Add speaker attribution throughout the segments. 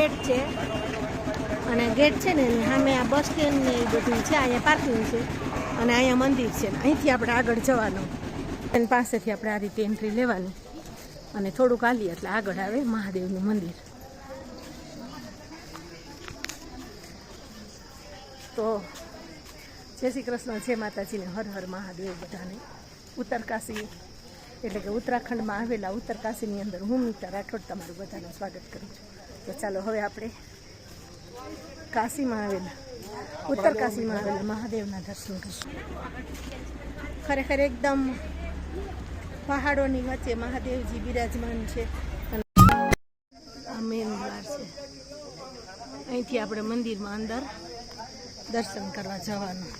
Speaker 1: Gate છે. અને gate છે ને સામે આ બસ સ્ટેન્ડ ને બધું છે, અહીંયા પાર્કિંગ છે અને અહીંયા મંદિર છે. અહીંથી આપણે આગળ જવાનું. એની પાસેથી આપણે આ રીતે એન્ટ્રી લેવાની. અને થોડુંક હાલીએ એટલે આગળ આવે મહાદેવનું મંદિર. તો જય શ્રી કૃષ્ણ, જય માતાજીને હર હર મહાદેવ બધાને. ઉત્તરકાશી એટલે કે ઉત્તરાખંડમાં આવેલા ઉત્તરકાશીની અંદર હું મીતા રાઠોડ તમારું બધાનું સ્વાગત કરું છું. તો ચાલો હવે આપણે કાશીમાં આવેલા, ઉત્તર કાશીમાં આવેલા મહાદેવના દર્શન કરીશું. ખરેખર એકદમ પહાડોની વચ્ચે મહાદેવજી બિરાજમાન છે. આ મેન દ્વાર છે. અહીંથી આપણે મંદિરમાં અંદર દર્શન કરવા જવાનું.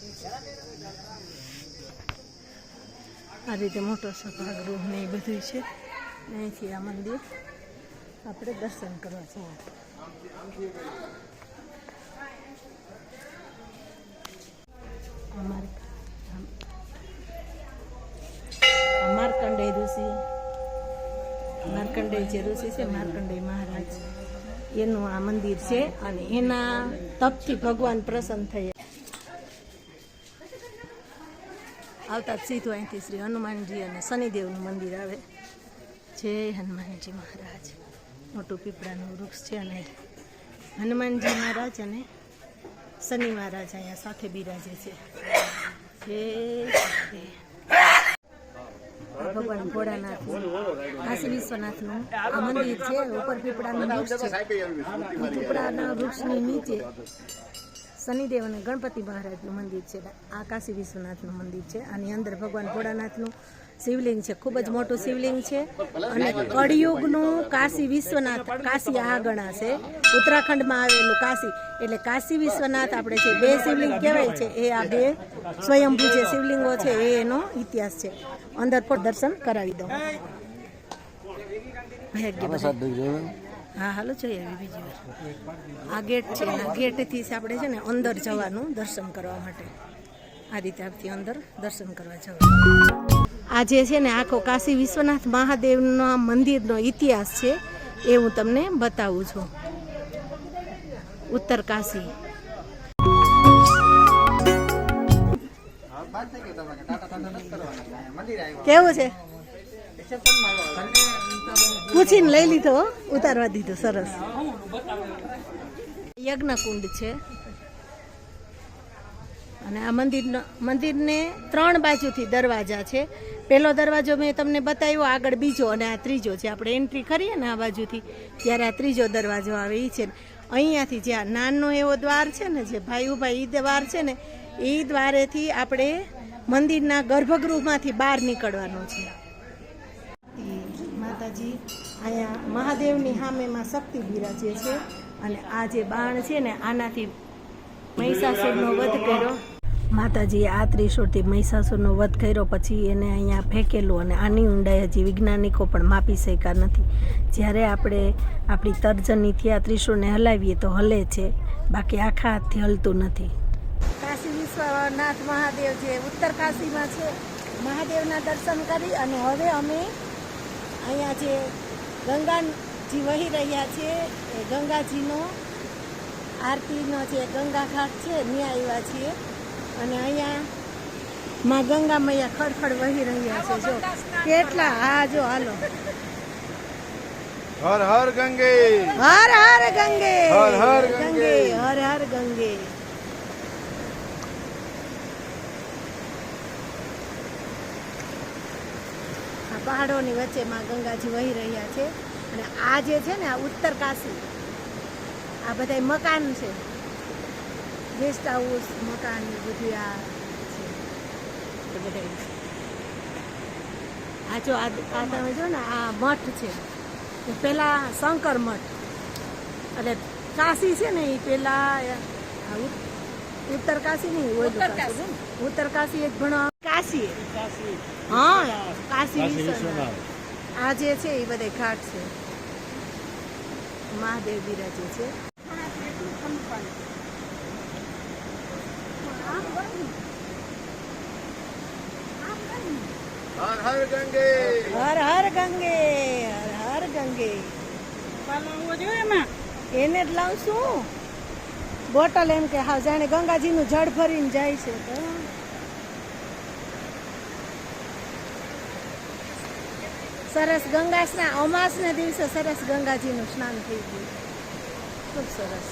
Speaker 1: આ રીતે મોટો સભાગૃહ ને એ બધું છે. અહીંથી આ મંદિર. આપણે દર્શન કરવા જવાનું અમારે માર્કંડેય ઋષિ માર્કંડેય જે ઋષિ છે માર્કંડેય મહારાજ, એનું આ મંદિર છે અને એના તપથી ભગવાન પ્રસન્ન થયા. આવતા સીધું અહીંથી શ્રી હનુમાનજી અને શનિદેવનું મંદિર આવે. જય હનુમાનજી મહારાજ. મોટું પીપળાનું વૃક્ષ છે અને હનુમાનજી મહારાજ અને શનિ મહારાજ અહીંયા સાથે બિરાજે છે. ભગવાન ભોળાનાથ. કાશી વિશ્વનાથનું આ મંદિર છે, ઉપર પીપળાનું વૃક્ષ છે. પીપળાના વૃક્ષની નીચે શનિદેવ અને ગણપતિ મહારાજનું મંદિર છે. આ કાશી વિશ્વનાથનું મંદિર છે. આની અંદર ભગવાન ભોળાનાથનું શિવલિંગ છે. ખૂબ જ મોટું શિવલિંગ છે. અને કળિયુગનું કાશી વિશ્વનાથ, કાશી આ ગણાશે ઉત્તરાખંડમાં આવેલું કાશી. એટલે કાશી વિશ્વનાથ આપણે જે બે શિવલિંગ કહેવાય છે, એ આ બે સ્વયંભૂ જે શિવલિંગો છે, એ એનો ઇતિહાસ છે. અંદર પણ દર્શન કરાવી બધા. હા હાલો જોઈએ આવી બીજી વાર. આ ગેટ છે આ ગેટથી આપણે છે ને અંદર જવાનું દર્શન કરવા માટે. આ રીતે આપથી અંદર દર્શન કરવા જવાનું. આજે છે ને આખો કાશી વિશ્વનાથ મહાદેવના મંદિરનો ઇતિહાસ છે એ હું તમને બતાવું છું. ઉત્તર કાશી. કેવું છે? પૂછીને લઈ લીધો ઉતારવા દીધો, સરસ. યજ્ઞકુંડ છે. અને આ મંદિરનો, મંદિરને ત્રણ બાજુથી દરવાજા છે. પહેલો દરવાજો મેં તમને બતાવ્યો, આગળ બીજો અને આ ત્રીજો છે. આપણે એન્ટ્રી કરીએ ને આ બાજુથી, ત્યારે આ ત્રીજો દરવાજો આવે એ છે અહીંયાથી જે આ નાનો એવો દ્વાર છે ને, જે ભાઈ ઊભા એ દ્વાર છે ને એ દ્વારેથી આપણે મંદિરના ગર્ભગૃહમાંથી બહાર નીકળવાનું છે. માતાજી અહીંયા મહાદેવની સામેમાં શક્તિ બિરાજે છે અને આ જે બાણ છે ને આનાથી મહિષાસુરનો વધ કર્યો. માતાજીએ આ ત્રિશૂળથી મહિષાસુરનો વધ કર્યો પછી એને અહીંયા ફેંકેલું અને આની ઊંડાઈ હજી વૈજ્ઞાનિકો પણ માપી શક્યા નથી. જ્યારે આપણે આપણી તર્જનીથી આ ત્રિશૂળને હલાવીએ તો હલે છે બાકી આખા હાથથી હલતું નથી. કાશી વિશ્વનાથ મહાદેવ જે ઉત્તર કાશીમાં છે મહાદેવના દર્શન કરી અને હવે અમે અહીંયા જે ગંગાજી વહી રહ્યા છે એ ગંગાજીનો આરતીનો જે ગંગા ઘાટ છે ત્યાં આવ્યા છીએ. અને અહીંયા માં ગંગા મૈયા ખડખડ વહી રહ્યા છે જો. કેટલા હા જો હાલો.
Speaker 2: હર હર ગંગે.
Speaker 1: હર હર ગંગે.
Speaker 2: હર હર ગંગે.
Speaker 1: હર હર ગંગે. પહાડોની વચ્ચેમાં ગંગાજી વહી રહ્યા છે. અને આ જે છે ને, આ ઉત્તર આ બધા મકાન છે. ગેસ્ટ હાઉસ મકાન બધું આ છે. એ બધાય આ જો, આ તમે જો ને, આ મઠ છે. પેલા શંકર મઠ. એટલે કાશી છે ને, એ પેલા ઉત- ઉત્તર કાશી નહીં ઉત્તર કાશી એક ભણો કાશી. હા કાશી વિશ્વનાથ. આ જે છે એ બધે ઘાટ છે. મહાદેવ બિરાજે છે.
Speaker 2: હર હર ગંગે.
Speaker 1: હર હર ગંગે હર હર ગંગે. એને જ લાવશું. બોટલ એમ કે હા, જાણે ગંગાજીનું જળ ભરીને જાય છે. તો સરસ ગંગા અમાસના દિવસે સરસ ગંગાજીનું સ્નાન થઈ ગયું. ખૂબ સરસ.